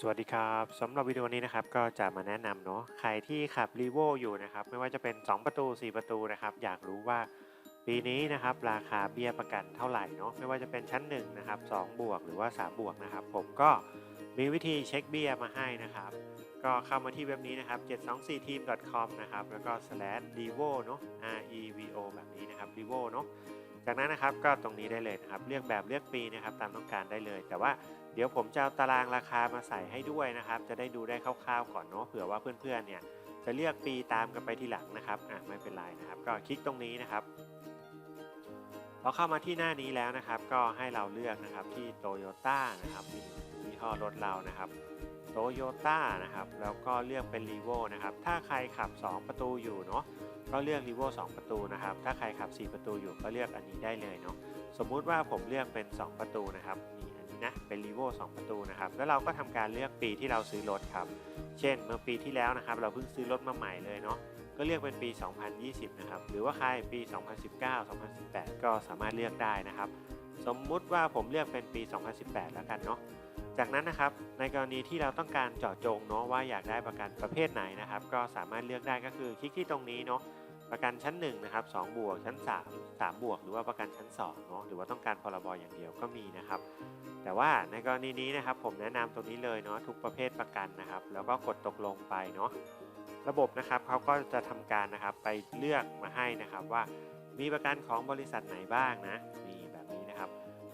สวัสดีครับสำหรับวิดีโอนี้นะครับก็จะมาแนะนำเนาะใครที่ขับรีโวอยู่นะครับไม่ว่าจะเป็น 2 ประตู 4 ประตูนะครับอยากรู้ว่าปีนี้นะครับราคาเบี้ยประกันเท่าไหร่เนาะไม่ว่าจะเป็นชั้น1นะครับ2บวกหรือว่า3บวกนะครับผมก็มีวิธีเช็คเบี้ยมาให้นะครับ ก็เข้ามาที่เว็บนี้นะครับ 724team.com นะครับแล้วก็ slash revo เนาะ r e v o แบบนี้นะครับ revo เนาะ จากนั้นนะครับก็ตรงนี้ได้เลยนะครับ เลือกแบบเลือกปีนะครับตามต้องการได้เลย แต่ว่าเดี๋ยวผมจะเอาตารางราคามาใส่ให้ด้วยนะครับ จะได้ดูได้คร่าวๆก่อนเนาะเผื่อว่าเพื่อนๆเนี่ยจะเลือกปีตามกันไปทีหลังนะครับอะไม่เป็นไรนะครับ ก็คลิกตรงนี้นะครับพอเข้ามาที่หน้านี้แล้วนะครับ ก็ให้เราเลือกนะครับที่โตโยต้านะครับยี่ห้อรถเรานะครับ โตโยต้านะครับ แล้วก็เลือกเป็นรีโวนะครับ ถ้าใครขับ 2 ประตูอยู่เนาะก็เลือกรีโว2ประตูนะครับ ถ้าใครขับ 4 ประตูอยู่ก็เลือกอันนี้ได้เลยเนาะสมมุติว่าผมเลือกเป็น 2 ประตูนะครับนี่อันนี้นะเป็นรีโว2ประตูนะครับ แล้วเราก็ทำการเลือกปีที่เราซื้อรถครับ เช่นเมื่อปีที่แล้วนะครับ เราเพิ่งซื้อรถมาใหม่เลยเนาะก็เลือกเป็นปี 2020 นะครับ หรือว่าใครปี 2019 2018 ก็สามารถเลือกได้นะครับ สมมุติว่าผมเลือกเป็นปี 2018 แล้วกันเนาะ จากนั้นนะครับในกรณีที่เราต้องการเจาะจงเนาะว่าอยากได้ประกันประเภทไหนนะครับ ก็สามารถเลือกได้ก็คือคลิกที่ตรงนี้เนาะประกันชั้น1นะครับ2บวกชั้น 3 3 บวก หรือว่าประกันชั้น2เนาะหรือว่าต้องการพรบอย่างเดียวก็มีนะครับ แต่ว่าในกรณีนี้นะครับผมแนะนำตรงนี้เลยเนาะทุกประเภทประกันนะครับ แล้วก็กดตกลงไปเนาะระบบนะครับเขาก็จะทำการนะครับไปเลือกมาให้นะครับว่ามีประกันของบริษัทไหนบ้างนะมี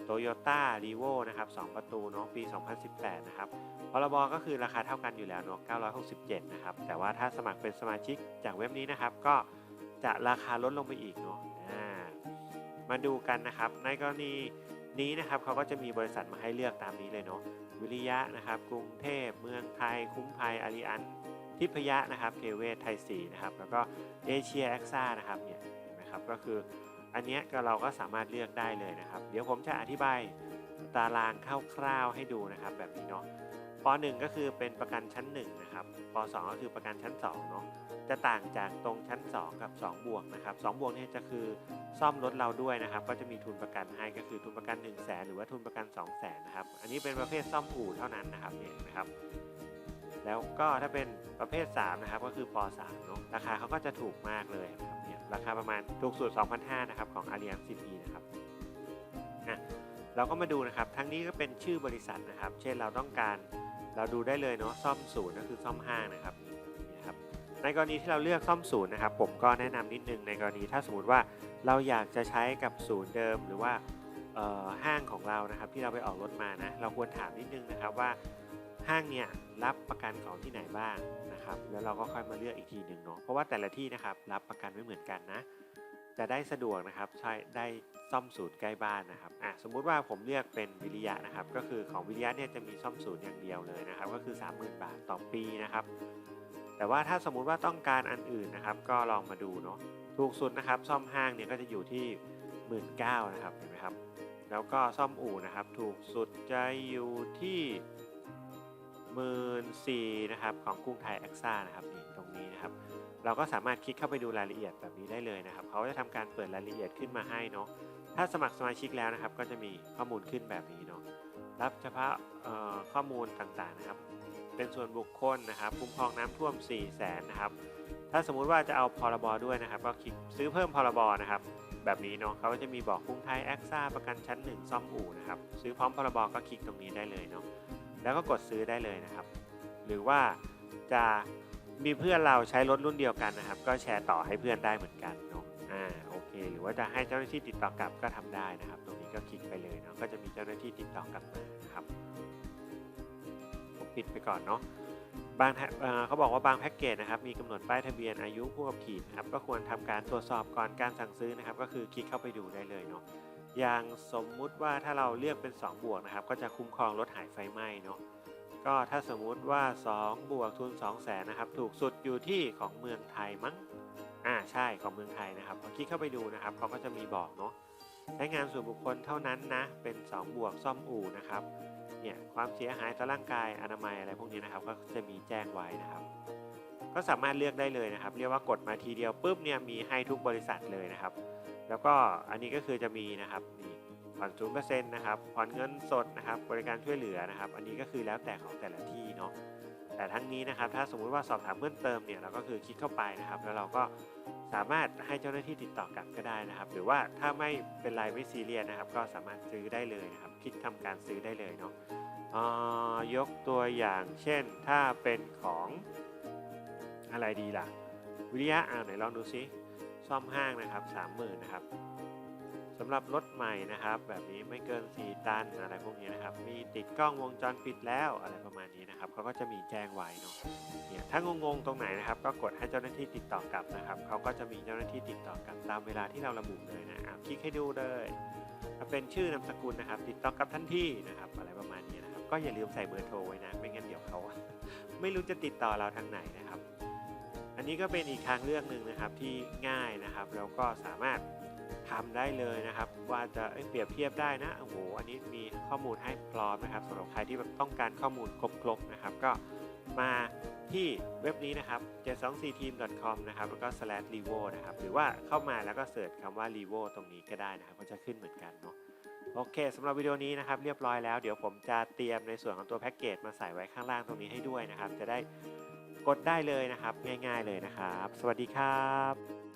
Toyota r e v o นะครับ2ประตูเนาะปี 2018 นะครับพรบก็คือราคาเท่ากันอยู่แล้วเนาะ967 นะครับ แต่ว่าถ้าสมัครเป็นสมาชิกจากเว็บนี้นะครับ ก็จะราคาลดลงไปอีกเนาะมาดูกันนะครับ ในกรณีนี้นะครับเขาก็จะมีบริษัทมาให้เลือกตามนี้เลยเนาะวิริยะนะครับ กรุงเทพเมืองไทย คุ้มภัยอาริอันทิพยะนะครับเทเวศไทยศรีนะครับ แล้วก็เอเชียแอคซ่านะครับเนี่ยเห็นไหมครับก็คือ อันนี้ก็เราก็สามารถเลือกได้เลยนะครับ เดี๋ยวผมจะอธิบายตารางคร่าวๆให้ดูนะครับ แบบนี้เนาะป .1 ก็คือเป็นประกันชั้น1นะครับป .2 ก็คือประกันชั้น2เนาะจะต่างจากตรงชั้น 2 กับ 2 บวกนะครับ2บวกเนี่ยจะคือซ่อมรถเราด้วยนะครับ ก็จะมีทุนประกันให้ก็คือทุนประกัน 1 0 0 0 0แหรือว่าทุนประกัน 2 0 0 0 0นะครับ อันนี้เป็นประเภทซ่อมอู่เท่านั้นนะครับเนี่ยนะครับ แล้วก็ถ้าเป็นประเภท3นะครับก็คือป .3 เนาะราคาเขาก็จะถูกมากเลยนะครับเนี่ย ราคาประมาณถูกสุด2,500นะครับของ Allianz CP นะครับอะเราก็มาดูนะครับ ทั้งนี้ก็เป็นชื่อบริษัทนะครับ เช่นเราต้องการเราดูได้เลยเนาะซ่อมศูนย์ก็คือซ่อมห้างนะครับนะครับ ในกรณีที่เราเลือกซ่อมศูนย์นะครับ ผมก็แนะนำนิดนึงในกรณีถ้าสมมติว่าเราอยากจะใช้กับศูนย์เดิมหรือว่าห้างของเรานะครับ ที่เราไปออกรถมานะเราควรถามนิดนึงนะครับว่า ห้างเนี่ยรับประกันของที่ไหนบ้างนะครับ แล้วเราก็ค่อยมาเลือกอีกทีหนึ่งเนาะเพราะว่าแต่ละที่นะครับรับประกันไม่เหมือนกันนะ จะได้สะดวกนะครับใช่ได้ซ่อมศูนย์ใกล้บ้านนะครับอะสมมุติว่าผมเลือกเป็นวิริยะนะครับ ก็คือของวิริยะเนี่ยจะมีซ่อมศูนย์อย่างเดียวเลยนะครับ ก็คือ 30,000 บาทต่อปีนะครับ แต่ว่าถ้าสมมุติว่าต้องการอันอื่นนะครับ ก็ลองมาดูเนาะถูกสุดนะครับ ซ่อมห้างเนี่ยก็จะอยู่ที่ 1 9ื่นนะครับเห็นไหมครับแล้วก็ซ่อมอู่นะครับ ถูกสุดจะอยู่ที่ หมื่นสี่นะครับของกรุงไทยแอคซ่านะครับนี่ตรงนี้นะครับ เราก็สามารถคลิกเข้าไปดูรายละเอียดแบบนี้ได้เลยนะครับเขาจะทำการเปิดรายละเอียดขึ้นมาให้เนาะถ้าสมัครสมาชิกแล้วนะครับ ก็จะมีข้อมูลขึ้นแบบนี้เนาะรับเฉพาะข้อมูลต่างๆนะครับ เป็นส่วนบุคคลนะครับคุ้มครองน้ำท่วม 4 0 0แสนนะครับ ถ้าสมมุติว่าจะเอาพรบด้วยนะครับก็คลิกซื้อเพิ่มพรบนะครับ แบบนี้เนาะเขาก็จะมีบอกกรุงไทยแอคซ่าประกันชั้น 1 ซ่อมอู่นะครับ ซื้อพร้อมพรบก็คลิกตรงนี้ได้เลยเนาะ แล้วก็กดซื้อได้เลยนะครับ หรือว่าจะมีเพื่อนเราใช้รถรุ่นเดียวกันนะครับ ก็แชร์ต่อให้เพื่อนได้เหมือนกันเนาะอ่าโอเค หรือว่าจะให้เจ้าหน้าที่ติดต่อกลับก็ทำได้นะครับ ตรงนี้ก็คลิกไปเลยเนาะก็จะมีเจ้าหน้าที่ติดต่อกลับมานะครับผมปิดไปก่อนเนาะ บางเขาบอกว่าบางแพ็กเกจนะครับมีกำหนดป้ายทะเบียนอายุผู้ขับขี่นะครับก็ควรทำการตรวจสอบก่อนการสั่งซื้อนะครับ ก็คือคลิกเข้าไปดูได้เลยเนาะอย่างสมมุติว่าถ้าเราเลือกเป็น 2 บวกนะครับ ก็จะคุ้มครองรถหายไฟไหม้เนาะก็ถ้าสมมุติว่า 2 บวกทุน2แสนนะครับ ถูกสุดอยู่ที่ของเมืองไทยมั้งอ่าใช่ของเมืองไทยนะครับพอคลิกเข้าไปดูนะครับเขาก็จะมีบอกเนาะใช้งานส่วนบุคคลเท่านั้นนะเป็น 2 บวกซ่อมอู่นะครับ เนี่ยความเสียหายต่อร่างกายอนามัยอะไรพวกนี้นะครับก็จะมีแจ้งไว้นะครับ ก็สามารถเลือกได้เลยนะครับ เรียกว่ากดมาทีเดียวปุ๊บเนี่ยมีให้ทุกบริษัทเลยนะครับ แล้วก็อันนี้ก็คือจะมีนะครับนี่ผ่อนศูนเปอร์เซ็นต์นะครับผ่อนเงินสดนะครับ บริการช่วยเหลือนะครับ อันนี้ก็คือแล้วแต่ของแต่ละที่เนาะแต่ทั้งนี้นะครับถ้าสมมุติว่าสอบถามเพิ่มเติมเนี่ยเราก็คือคลิกเข้าไปนะครับ แล้วเราก็ สามารถให้เจ้าหน้าที่ติดต่อกลับก็ได้นะครับ หรือว่าถ้าไม่เป็นไรไม่ซีเรียสนะครับ ก็สามารถซื้อได้เลยนะครับ คิดทำการซื้อได้เลยเนาะยกตัวอย่างเช่นถ้าเป็นของอะไรดีล่ะ วิริยะอ่าไหนลองดูซิซ่อมห้างนะครับ30,000นะครับ สำหรับรถใหม่นะครับ แบบนี้ไม่เกิน 4 ตันอะไรพวกนี้นะครับ มีติดกล้องวงจรปิดแล้วอะไรประมาณนี้นะครับเขาก็จะมีแจ้งไว้เนาะเนี่ยถ้างงๆตรงไหนนะครับ ก็กดให้เจ้าหน้าที่ติดต่อกลับนะครับเขาก็จะมีเจ้าหน้าที่ติดต่อกลับตามเวลาที่เราระบุเลยนะอะคลิกให้ดูเลยถ้าเป็นชื่อนามสกุลนะครับ ติดต่อกลับทันทีนะครับอะไรประมาณนี้นะครับ ก็อย่าลืมใส่เบอร์โทรไว้นะไม่งั้นเดี๋ยวเขาไม่รู้จะติดต่อเราทางไหนนะครับ อันนี้ก็เป็นอีกทางเลือกหนึ่งนะครับที่ง่ายนะครับแล้วก็สามารถ ทำได้เลยนะครับ ว่าจะเเปรียบเทียบได้นะโอ้โหอันนี้มีข้อมูลให้พร้อมนะครับสำหรับใครที่แบบต้องการข้อมูลครบๆนะครับ ก็มาที่เว็บนี้นะครับ 724team.com นะครับ แล้วก็ slash revo นะครับ หรือว่าเข้ามาแล้วก็เสิร์ชคำว่า revo ตรงนี้ก็ได้นะครับ ก็จะขึ้นเหมือนกันเนาะ โอเคสำหรับวิดีโอนี้นะครับ เรียบร้อยแล้ว เดี๋ยวผมจะเตรียมในส่วนของตัวแพ็กเกจมาใส่ไว้ข้างล่างตรงนี้ให้ด้วยนะครับ จะได้กดได้เลยนะครับ ง่ายๆเลยนะครับ สวัสดีครับ